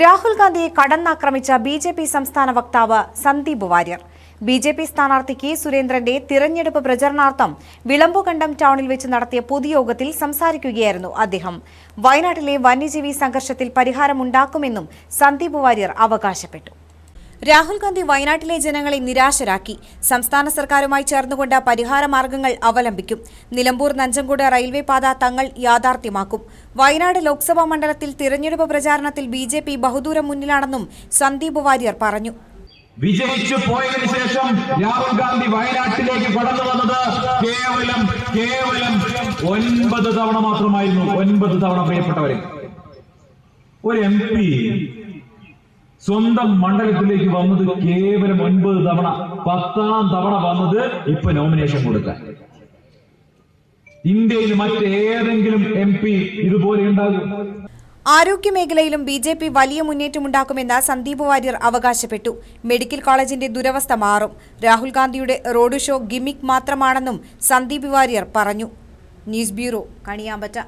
രാഹുൽ ഗാന്ധിയെ കടന്നാക്രമിച്ച B J P സംസ്ഥാന വക്താവ് Sandeep Warrier. B J P സ്ഥാനാർത്ഥി കെ സുരേന്ദ്രന്റെ തിരഞ്ഞെടുപ്പ് പ്രചരണാർത്ഥം വിളമ്പുകണ്ടം ടൗണിൽ വെച്ച് നടത്തിയ പൊതുയോഗത്തിൽ സംസാരിക്കുകയായിരുന്നു അദ്ദേഹം. വയനാട്ടിലെ വന്യജീവി സംഘർഷത്തിൽ പരിഹാരമുണ്ടാക്കുമെന്നും സന്ദീപ് വാര്യർ അവകാശപ്പെട്ടു. രാഹുൽ ഗാന്ധി വയനാട്ടിലെ ജനങ്ങളെ നിരാശരാക്കി. സംസ്ഥാന സർക്കാരുമായി ചേർന്നുകൊണ്ട് പരിഹാര മാർഗങ്ങൾ അവലംബിക്കും. നിലമ്പൂർ നഞ്ചങ്കോട് റെയിൽവേ പാത തങ്ങൾ യാഥാർത്ഥ്യമാക്കും. വയനാട് ലോക്സഭാ മണ്ഡലത്തിൽ തിരഞ്ഞെടുപ്പ് പ്രചാരണത്തിൽ ബി ജെ പി ബഹുദൂരം മുന്നിലാണെന്നും സന്ദീപ് വാര്യർ പറഞ്ഞു. വിജയിച്ചു പോയതിനു ശേഷം രാഹുൽ ഗാന്ധി വയനാട്ടിലേക്ക് കടന്നു വന്നത് കേവലം കേവലം ഒൻപത് തവണ മാത്രമായിരുന്നു. ഒൻപത് തവണ പ്രിയപ്പെട്ടവരെ ഒരു എം പി സ്വന്തം മണ്ഡലത്തിലേക്ക് വന്നത് കേവലം ഒൻപത് തവണ പത്താം തവണ വന്നത് ഇപ്പൊ നോമിനേഷൻ കൊടുക്കാൻ. ഇന്ത്യയിൽ മറ്റേതെങ്കിലും എം പി ഇതുപോലെ ഉണ്ടാകും? ആരോഗ്യമേഖലയിലും ബി ജെ പി വലിയ മുന്നേറ്റമുണ്ടാക്കുമെന്ന് സന്ദീപ് വാര്യർ അവകാശപ്പെട്ടു. മെഡിക്കൽ കോളേജിന്റെ ദുരവസ്ഥ മാറും. രാഹുൽ ഗാന്ധിയുടെ റോഡ് ഷോ ഗിമിക് മാത്രമാണെന്നും സന്ദീപ് വാര്യർ പറഞ്ഞു. News bureau Kaniyambetta.